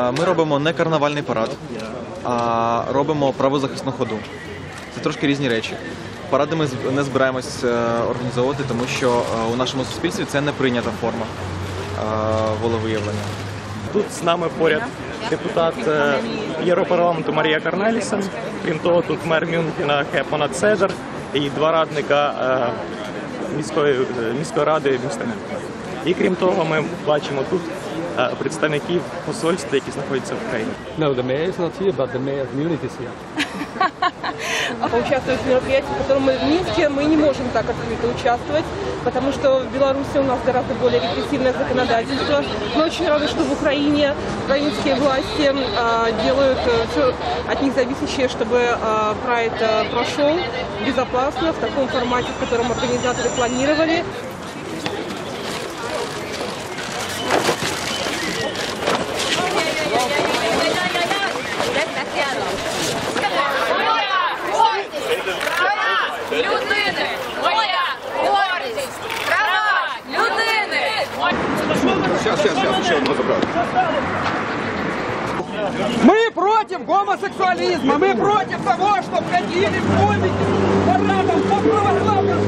Ми робимо не карнавальний парад, а робимо правозахисну ходу. Це трошки різні речі. Паради ми не збираємось е, організовувати, тому що е, у нашому суспільстві це не прийнята форма е, волевиявлення. Тут з нами поряд депутат Європарламенту Марія Карнелісен. Крім того, тут мер Мюнхена Хепона Цедер і два радника міської, міської ради міста Мюнхена. І крім того, ми бачимо тут е, представників посольства, які знаходяться в країні. No, the mayor is not here, but the mayor of Munich is here. Участвовать в мероприятии, в котором мы в Минске, мы не можем так открыто участвовать, потому что в Беларуси у нас гораздо более репрессивное законодательство. Мы очень рады, что в Украине украинские власти а, делают все от них зависящее, чтобы а, прайд а, прошел безопасно, в таком формате, в котором организаторы планировали. Мы против гомосексуализма, мы против того, чтобы ходили в домики парадом по православным.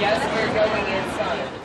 Yes, we're going inside.